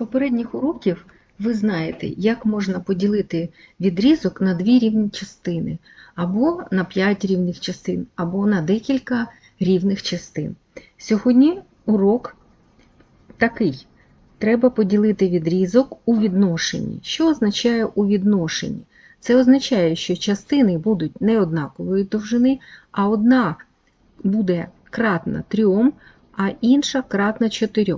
попередніх уроків ви знаєте, як можна поділити відрізок на дві рівні частини, або на 5 рівних частин, або на декілька рівних частин. Сьогодні урок такий. Треба поділити відрізок у відношенні. Що означає у відношенні? Це означає, що частини будуть не однакової довжини, а одна буде кратна 3, а інша кратна 4.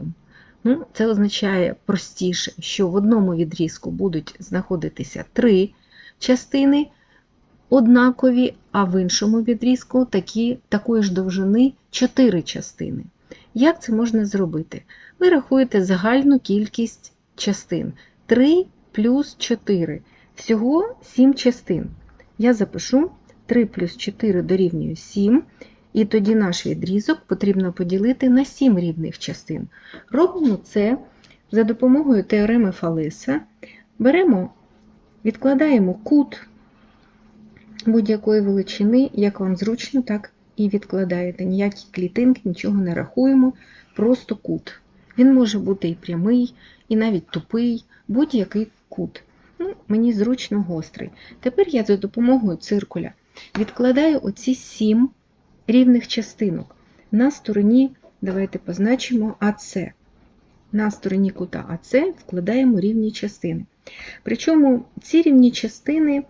Ну, Це означає простіше, що в одному відрізку будуть знаходитися три частини однакові, а в іншому відрізку такі, такої ж довжини 4 частини. Як це можна зробити? Ви рахуєте загальну кількість частин 3 плюс 4. Всього 7 частин. Я запишу 3 плюс 4 дорівнює 7. І тоді наш відрізок потрібно поділити на 7 рівних частин. Робимо це за допомогою теореми Фалеса. Беремо, відкладаємо кут будь-якої величини, як вам зручно, так і відкладаєте. Ніякі клітинки, нічого не рахуємо, просто кут. Він може бути і прямий, і навіть тупий, будь-який кут. Ну, Мені зручно гострий. Тепер я за допомогою циркуля відкладаю оці 7 рівних частинок. На стороні, давайте позначимо АС. На стороні кута АС вкладаємо рівні частини. Причому ці рівні частини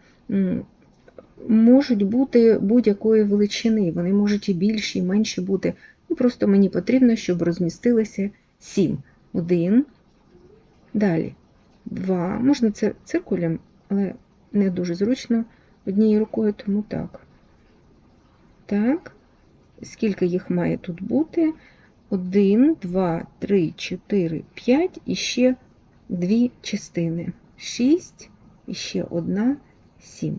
можуть бути будь-якої величини, вони можуть і більші, і менші бути. Ну, Просто мені потрібно, щоб розмістилося 7. 1, далі 2. Можна це циркулем, але не дуже зручно однією рукою, тому так. Так, скільки їх має тут бути? 1, 2, 3, 4, 5 і ще дві частини. 6 і ще одна, 7.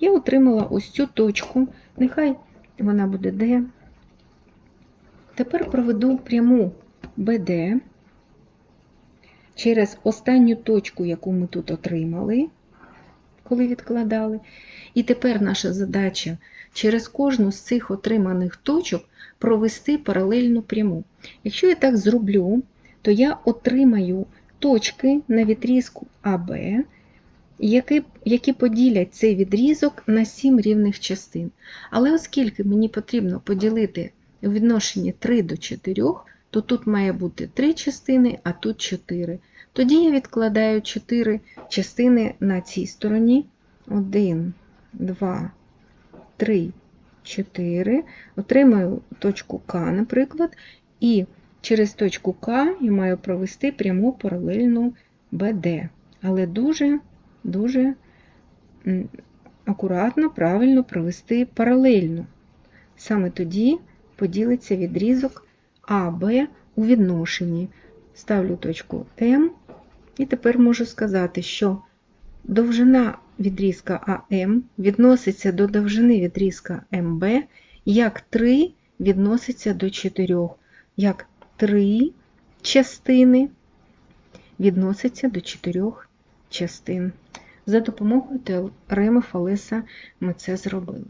Я отримала ось цю точку, нехай вона буде D. Тепер проведу пряму BD через останню точку, яку ми тут отримали, коли відкладали. І тепер наша задача через кожну з цих отриманих точок провести паралельну пряму. Якщо я так зроблю, то я отримаю точки на відрізку АБ, які, які поділять цей відрізок на 7 рівних частин. Але оскільки мені потрібно поділити у відношенні 3 до 4, то тут має бути 3 частини, а тут 4. Тоді я відкладаю 4 частини на цій стороні. 1, 2, 3, 4. Отримаю точку К, наприклад, і через точку К я маю провести пряму паралельну БД. Але дуже дуже акуратно, правильно провести паралельно. Саме тоді поділиться відрізок АБ у відношенні. Ставлю точку М, і тепер можу сказати, що довжина відрізка АМ відноситься до довжини відрізка МБ, як 3 відноситься до 4, як 3 частини відноситься до 4 частин. За допомогою теореми Фалеса ми це зробили.